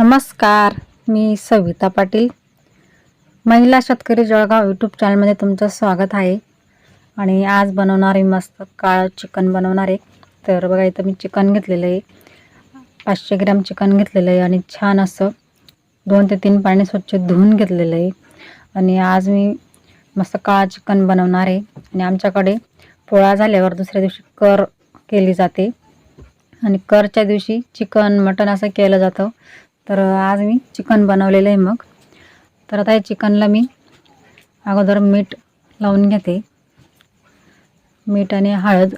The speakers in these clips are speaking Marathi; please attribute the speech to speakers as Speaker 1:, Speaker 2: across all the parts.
Speaker 1: नमस्कार मी सविता पाटील. महिला शेतकरी जळगाव यूट्यूब चॅनलमध्ये तुमचं स्वागत आहे. आणि आज बनवणार आहे मस्त काळं चिकन बनवणार. आहे तर बघा इथं मी चिकन घेतलेलं आहे. पाचशे ग्रॅम चिकन घेतलेलं आहे आणि छान असं दोन ते तीन पाणी स्वच्छ धुवून घेतलेलं आहे. आणि आज मी मस्त काळं चिकन बनवणार आहे. आणि आमच्याकडे पोळा झाल्यावर दुसऱ्या दिवशी कर केली जाते. आणि करच्या दिवशी चिकन मटण असं केलं जातं. तर आज मी चिकन बनवलेलं आहे मग. तर आता या चिकनला मी अगोदर मीठ लावून घेते. मीठ आणि हळद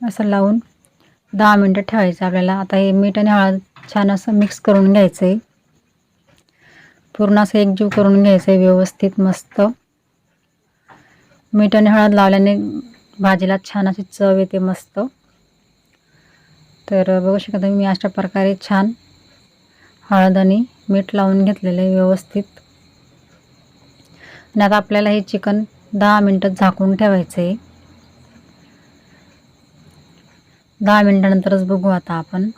Speaker 1: असं लावून दहा मिनटं ठेवायचं आपल्याला. आता हे मीठ आणि हळद छान असं मिक्स करून घ्यायचं आहे पूर्ण असं एकजीव करून घ्यायचं आहे व्यवस्थित मस्त. मीठ आणि हळद लावल्याने भाजीला छान अशी चव येते मस्त. तर बघू शकता मी अशा प्रकारे छान हळद आणि मीठ लावून घेतलेलं आहे व्यवस्थित. आणि आता आपल्याला हे चिकन दहा मिनटं झाकून ठेवायचं आहे. दहा मिनटानंतरच बघू आता आपण.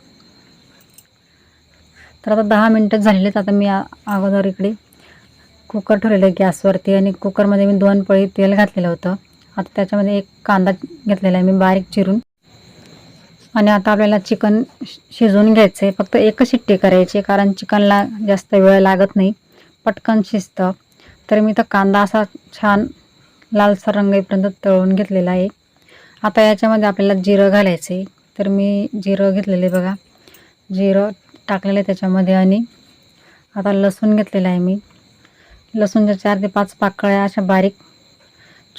Speaker 1: तर आता दहा मिनटं झालेलेत आता मी अगोदर इकडे कुकर ठेवलेलं आहे गॅसवरती आणि कुकरमध्ये मी दोन पळी तेल घातलेलं होतं. आता त्याच्यामध्ये एक कांदा घेतलेला आहे मी बारीक चिरून. आणि आता आपल्याला चिकन शि- शिजवून घ्यायचं आहे फक्त एकच शिट्टी करायची कारण चिकनला जास्त वेळ लागत नाही. पटकन शिजतं. तर मी तर कांदा असा छान लालसर रंगाईपर्यंत तळून घेतलेला आहे. आता याच्यामध्ये आपल्याला जिरं घालायचं आहे तर मी जिरं घेतलेले बघा. जिरं टाकलेलं आहे त्याच्यामध्ये आणि आता लसूण घेतलेलं आहे मी. लसूणच्या चार ते पाच पाकळ्या अशा बारीक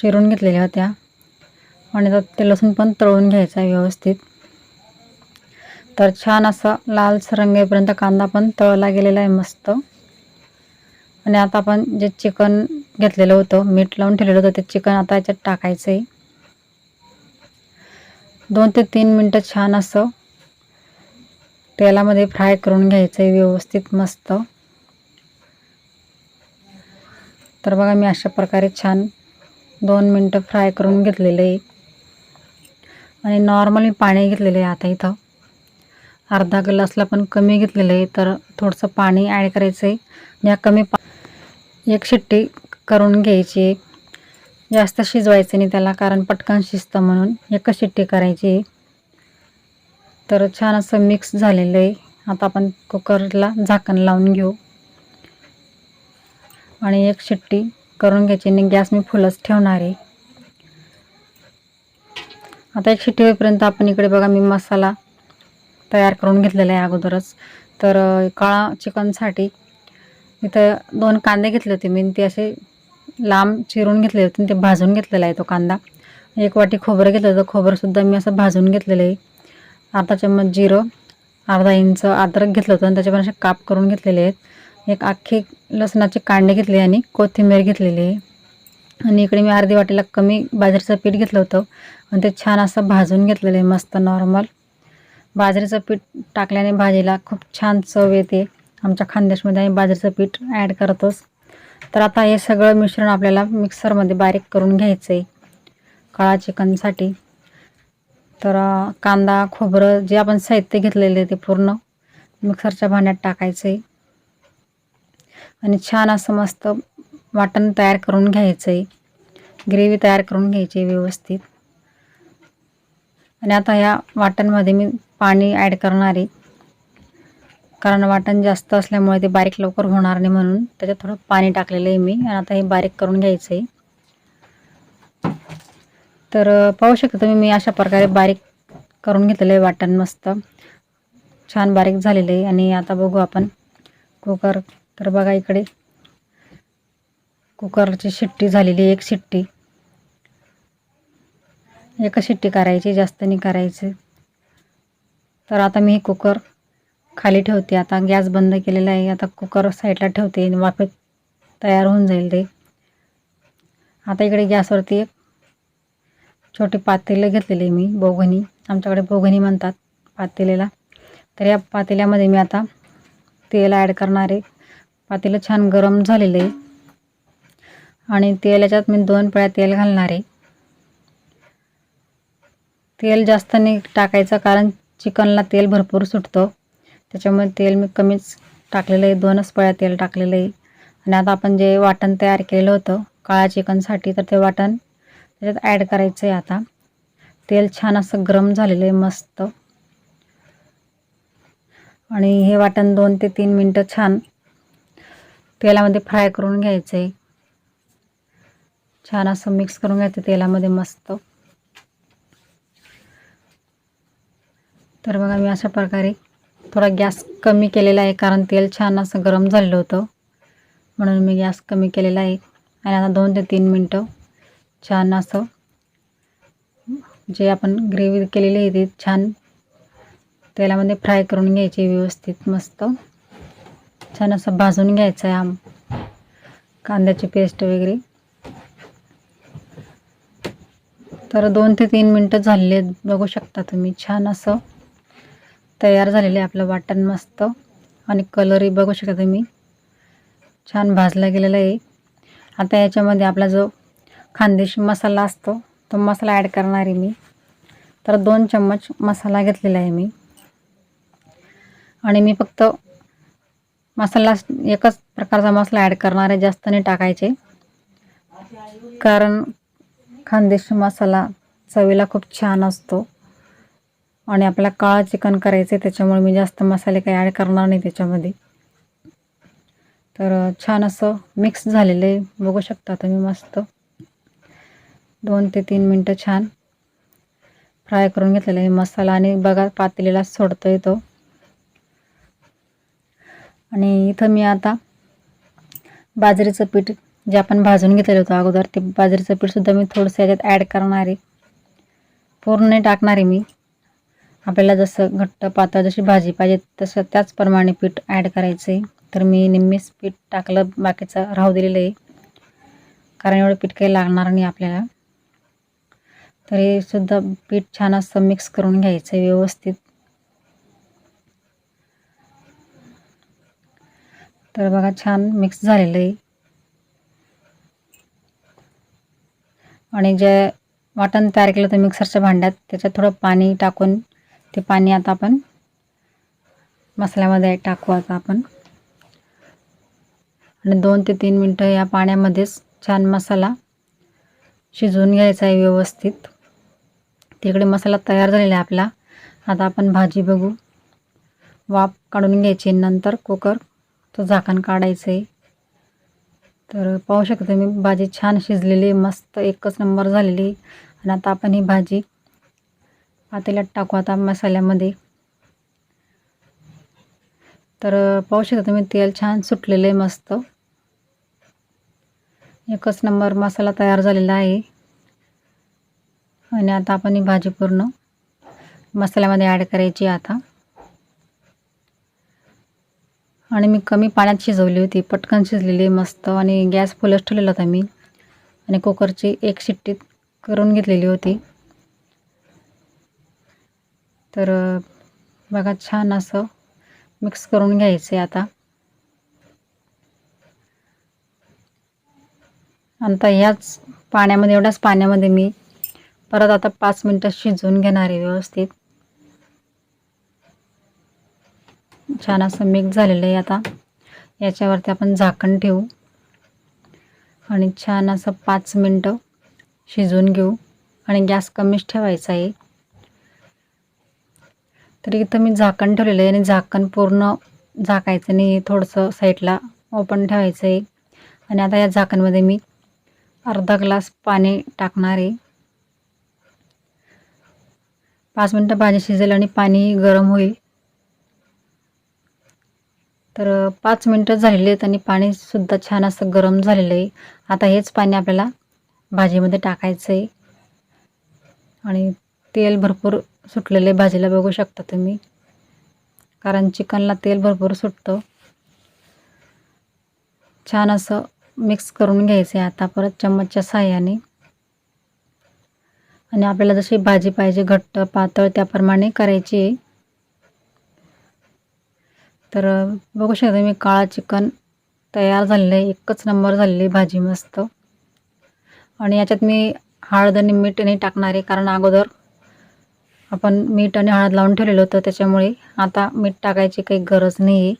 Speaker 1: चिरून घेतलेल्या होत्या. आणि आता ते लसूण पण तळून घ्यायचं आहे व्यवस्थित. तर छान असा लालसर रंगेपर्यंत कांदा पण तळला गेलेला आहे मस्त. आणि आता आपण जे चिकन घेतलेलं होतं मीठ लावून ठेवलेलं होतं ते चिकन आता याच्यात टाकायचं आहे दोन ते तीन मिनटं छान असं तेलामध्ये फ्राय करून घ्यायचं आहे व्यवस्थित मस्त. तर बघा मी अशा प्रकारे छान दोन मिनटं फ्राय करून घेतलेलं. आहे आणि नॉर्मल मी पाणी घेतलेलं आहे आता इथं. अर्धा ग्लासला पण कमी घेतलेलं आहे. तर थोडंसं पाणी ॲड करायचं आहे. या कमी पा एक शिट्टी करून घ्यायची जास्त शिजवायचं नाही त्याला कारण पटकन शिजतं म्हणून एकच शिट्टी करायची आहे. तर छान असं मिक्स झालेलं आहे. आता आपण कुकरला झाकण लावून घेऊ. आणि एक शिट्टी करून घ्यायची आणि गॅस मी फुलच ठेवणार आहे. आता एक शिट्टी होईपर्यंत आपण इकडे बघा मी मसाला तयार करून घेतलेलं आहे अगोदरच. तर काळा चिकनसाठी इथं दोन कांदे घेतले होते मी. ते असे लांब चिरून घेतले होते आणि ते भाजून घेतलेला आहे तो कांदा. एक वाटी खोबरं घेतलं होतं. खोबरंसुद्धा मी असं भाजून घेतलेलं आहे. अर्धा चम्मच जिरं अर्धा इंच अद्रक घेतलं होतं आणि त्याच्यावर असे काप करून घेतलेले आहेत. एक अख्खे लसणाचे कांडे घेतले आणि कोथिंबीर घेतलेली आहे. आणि इकडे मी अर्धी वाटीला कमी बाजरीचं पीठ घेतलं होतं. आणि ते छान असं भाजून घेतलेलं आहे मस्त नॉर्मल. बाजरीचं पीठ टाकल्याने भाजीला खूप छान चव येते. आमच्या खानदेशमध्ये आम्ही बाजरीचं पीठ ॲड करतोच. तर आता हे सगळं मिश्रण आपल्याला मिक्सरमध्ये बारीक करून घ्यायचं आहे काळा चिकनसाठी. तर कांदा खोबरं जे आपण साहित्य घेतलेले ते पूर्ण मिक्सरच्या भांड्यात टाकायचं आहे आणि छान असं मस्त वाटण तयार करून घ्यायचं आहे ग्रेव्ही तयार करून घ्यायची आहे व्यवस्थित. आणि आता या वाटणमध्ये मी पाणी ॲड करणार आहे. कारण वाटण जास्त असल्यामुळे ते बारीक लवकर होणार नाही म्हणून त्याच्यात थोडं पाणी टाकलेलं आहे मी. आणि आता हे बारीक करून घ्यायचं आहे तर पाहू शकता तुम्ही मी अशा प्रकारे बारीक करून घेतलेलं आहे वाटण मस्त. छान बारीक झालेलं आहे. आणि आता बघू आपण कुकर. तर बघा इकडे कुकरची शिट्टी झालेली आहे एक शिट्टी. एका शिट्टी करायची जास्त नाही करायची. तर आता मी हे कुकर खाली ठेवते. आता गॅस बंद केलेला आहे. आता कुकर साईडला ठेवते. आणि वाफेत तयार होऊन जाईल ते. आता इकडे गॅसवरती एक छोटे पातेलं घेतलेले मी बोगणी आमच्याकडे बोगणी म्हणतात पातेलेला. तर या पातेल्यामध्ये मी आता तेल ॲड करणार आहे. पातेलं छान गरम झालेलं आहे. आणि तेलाच्यात मी दोन पळ्या तेल घालणार आहे. तेल जास्त नाही टाकायचं कारण चिकनला तेल भरपूर सुटतं. त्याच्यामुळे तेल मी कमीच टाकलेलं आहे. दोनच पळ्या तेल टाकलेलं आहे. आणि आता आपण जे वाटण तयार केलेलं होतं काळा चिकनसाठी तर ते वाटण त्याच्यात ॲड करायचं आहे आता. तेल छान असं गरम झालेलं आहे मस्त. आणि हे वाटण दोन ते तीन मिनटं छान तेलामध्ये फ्राय करून घ्यायचं आहे छान असं मिक्स करून घ्यायचं तेलामध्ये मस्त. तर बघा मी अशा प्रकारे थोडा गॅस कमी केलेला आहे कारण तेल छान असं गरम झालेलं होतं. म्हणून मी गॅस कमी केलेला आहे. आणि आता दोन ते तीन मिनटं छान असं जे आपण ग्रेव्ही केलेली आहे ती छान तेलामध्ये फ्राय करून घ्यायची व्यवस्थित मस्त. छान असं भाजून घ्यायचं आहे आम कांद्याची पेस्ट वगैरे. तर दोन ते तीन मिनटं झालेले आहेत बघू शकता तुम्ही. छान असं तयार झालेलं आहे आपलं वाटण मस्त. आणि कलरही बघू शकता तुम्ही. छान भाजला गेलेला आहे. आता याच्यामध्ये आपला जो खानदेशी मसाला असतो तो मसाला ॲड करणार आहे मी. तर दोन चम्मच मसाला घेतलेला आहे मी. आणि मी फक्त मसाला एकच प्रकारचा मसाला ॲड करणार आहे जास्त नाही टाकायचे. कारण खानदेशी मसाला चवीला खूप छान असतो. आणि आपल्याला काळा चिकन करायचं आहे त्याच्यामुळे मी जास्त मसाले काही ॲड करणार नाही त्याच्यामध्ये. तर छान असं मिक्स झालेलं आहे. बघू शकता तुम्ही मस्त. दोन ते तीन मिनटं छान फ्राय करून घेतलेलं आहे. मसाला आणि बघा पातेलीला सोडतो तो. आणि इथं मी आता बाजरीचं पीठ जे आपण भाजून घेतलेलं होतं अगोदर ते बाजरीचं पीठसुद्धा मी थोडंसं याच्यात ॲड करणार आहे. पूर्ण नाही टाकणार आहे मी. आपल्याला जसं घट्ट पातळ जशी भाजी पाहिजे तसं त्याचप्रमाणे पीठ ॲड करायचं आहे तर मी निम्मीच पीठ टाकलं बाकीचं राहू दिलेलं आहे. कारण एवढं पीठ काही लागणार नाही आपल्याला. तर हे सुद्धा पीठ छान असं मिक्स करून घ्यायचं आहे व्यवस्थित. तर बघा छान मिक्स झालेलं आहे. आणि जे वाटण तयार केलं होतं मिक्सरच्या भांड्यात त्याच्यात थोडं पाणी टाकून ते पाणी आता आपण मसाल्यामध्ये टाकू आता आपण. आणि दोन ते तीन मिनटं या पाण्यामध्येच छान मसाला शिजवून घ्यायचा आहे व्यवस्थित. तिकडे मसाला तयार झालेला आहे आपला. आता आपण भाजी बघू. वाफ काढून घ्यायची. नंतर कुकर तो झाकण काढायचं आहे तर पाहू शकता मी भाजी छान शिजलेली मस्त एकच नंबर झालेली आणि आता आपण ही भाजी पातेल्यात टाकू आता मसाल्यामध्ये. तर पाहू शकता तुम्ही तेल छान सुटलेलं आहे मस्त. एकच नंबर मसाला तयार झालेला आहे. आणि आता आपण ही भाजी पूर्ण मसाल्यामध्ये ॲड करायची आता. आणि मी कमी पाण्यात शिजवली होती पटकन शिजलेली मस्त. आणि गॅस फुलच ठेवलेला होता मी. आणि कुकरची एक शिट्टी करून घेतलेली होती. तर बघा छान असं मिक्स करून घ्यायचं आहे आता. आता ह्याच पाण्यामध्ये एवढ्याच पाण्यामध्ये मी परत आता पाच मिनटं शिजवून घेणार आहे व्यवस्थित. छान असं मिक्स झालेलं आहे आता. याच्यावरती आपण झाकण ठेवू. आणि छान असं पाच मिनटं शिजवून घेऊ. आणि गॅस कमीच ठेवायचा आहे. तर इथं मी झाकण ठेवलेलं आहे आणि झाकण पूर्ण झाकायचं आणि थोडंसं साईडला ओपन ठेवायचं आहे. आणि आता या झाकणमध्ये मी अर्धा ग्लास पाणी टाकणार आहे. पाच मिनटं भाजी शिजेल आणि पाणी गरम होईल. तर पाच मिनटं झालेली आहेत आणि पाणीसुद्धा छान असं गरम झालेलं आहे. आता हेच पाणी आपल्याला भाजीमध्ये टाकायचं आहे. आणि तेल भरपूर सुटलेले भाजीला बघू शकता तुम्ही. कारण चिकनला तेल भरपूर सुटतं. छान असं मिक्स करून घ्यायचं आहे आता परत चम्मचच्या साह्याने. आणि आपल्याला जशी भाजी पाहिजे घट्ट पातळ त्याप्रमाणे करायची आहे. तर बघू शकता मी काळा चिकन तयार झालेलं आहे. एकच नंबर झालेली आहे भाजी मस्त. आणि याच्यात मी हळद आणि मीठ नाही टाकणार आहे कारण अगोदर आपण मीठ आणि हळद लावून ठेवलेलं होतं त्याच्यामुळे आता मीठ टाकायची काही गरज नाही आहे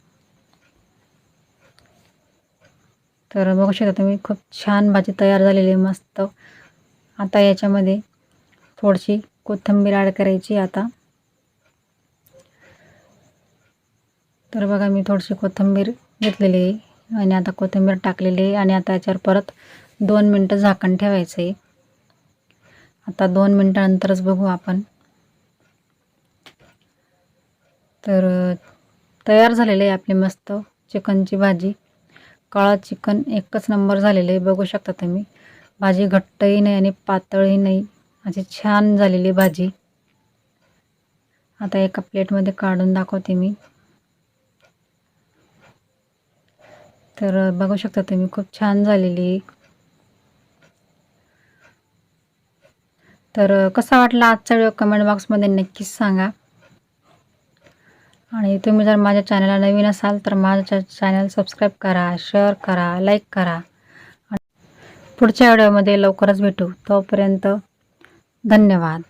Speaker 1: तर बघू शकता तुम्ही खूप छान भाजी तयार झालेली आहे मस्त. आता याच्यामध्ये थोडीशी कोथिंबीर ॲड करायची आता. तर बघा मी थोडीशी कोथिंबीर घेतलेली आहे आणि आता कोथिंबीर टाकलेली आहे आणि आता याच्यावर परत दोन मिनटं झाकण ठेवायचं आहे आता दोन मिनटानंतरच बघू आपण. तर तयार झालेले आहे आपली मस्त चिकनची भाजी. काळा चिकन एकच नंबर झालेलं आहे बघू शकता तुम्ही. भाजी घट्टही नाही आणि पातळही नाही. अशी छान झालेली भाजी. आता एका प्लेटमध्ये काढून दाखवते मी. तर बघू शकता तुम्ही खूप छान झालेली तर कसा वाटला आजचा व्हिडिओ कमेंट बॉक्समध्ये नक्कीच सांगा. आणि तुम्ही जर माझ्या चॅनलला नवीन असाल तर माझ्या चॅनल सबस्क्राईब करा शेअर करा लाईक करा. पुढच्या व्हिडिओमध्ये लवकरच भेटू. तोपर्यंत धन्यवाद.